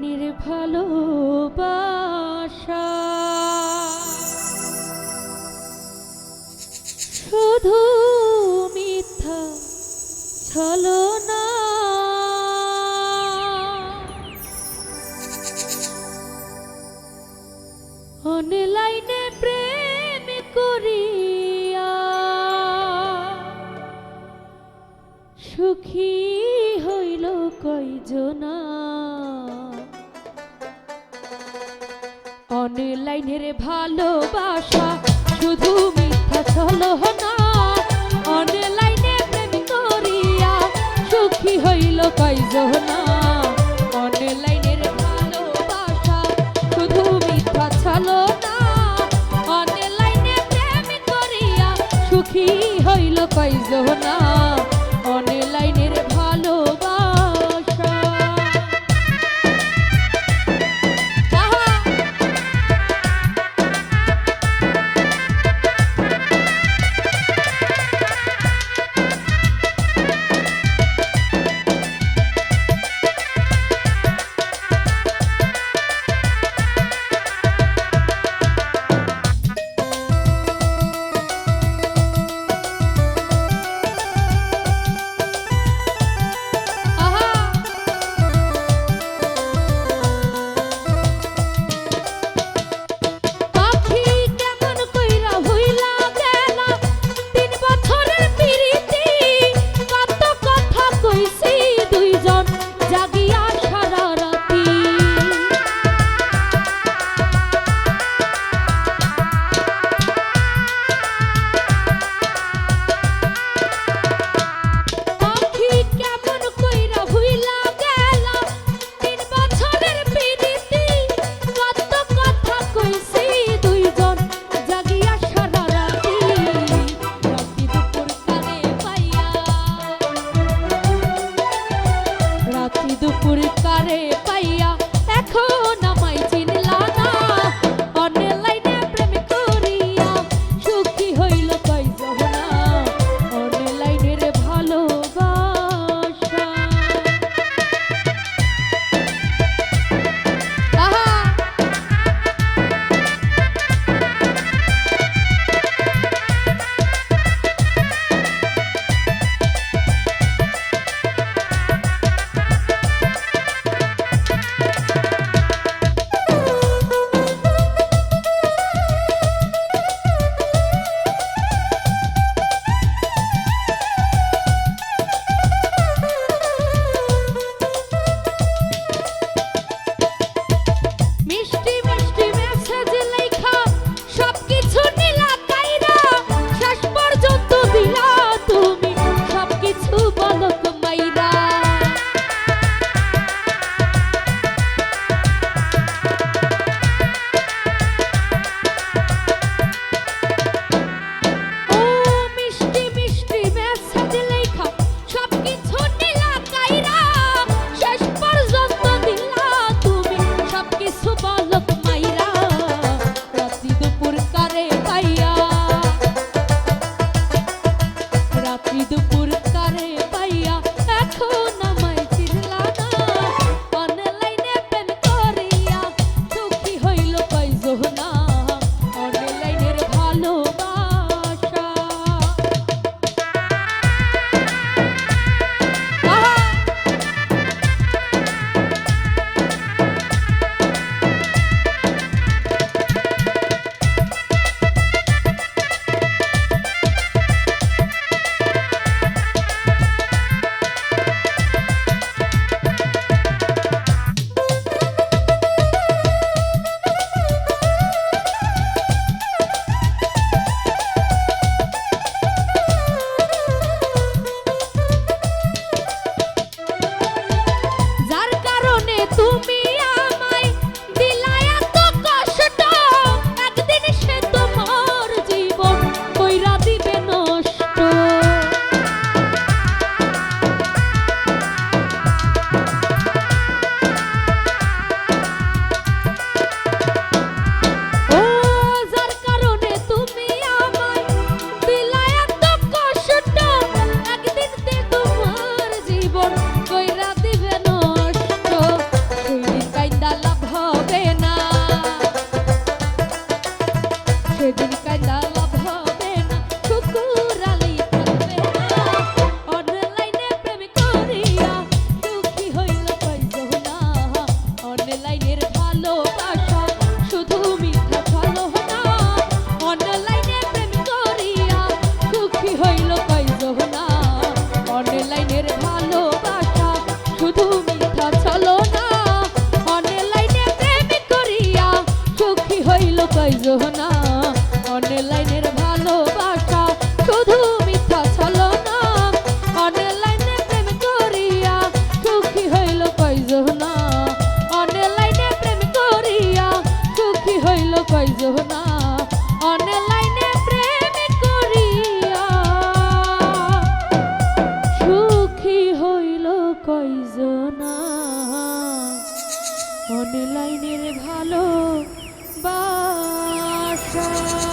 অনলাইনের ভালোবাসা। শুধু মিথ্যা ছলো না। অনলাইনে প্রেম করিয়া সুখী হইল কয়জনা। অনলাইনের ভালোবাসা শুধু মিথ্যা চলো না। অনলাইনে প্রেম করিয়া সুখী হইল কয়জনা সুখী হইল কয়জনা অনলাইনের ভালোবাসা শুধু মিথ্যা চলো না। অনলাইনে প্রেম করিয়া সুখী হইল কয়জনা অনলাইনে প্রেম করিয়া সুখী হইল কয়জনা অনলাইনে প্রেম করিয়া সুখী হইল কয়জনা অনলাইনের ভালো Thank you.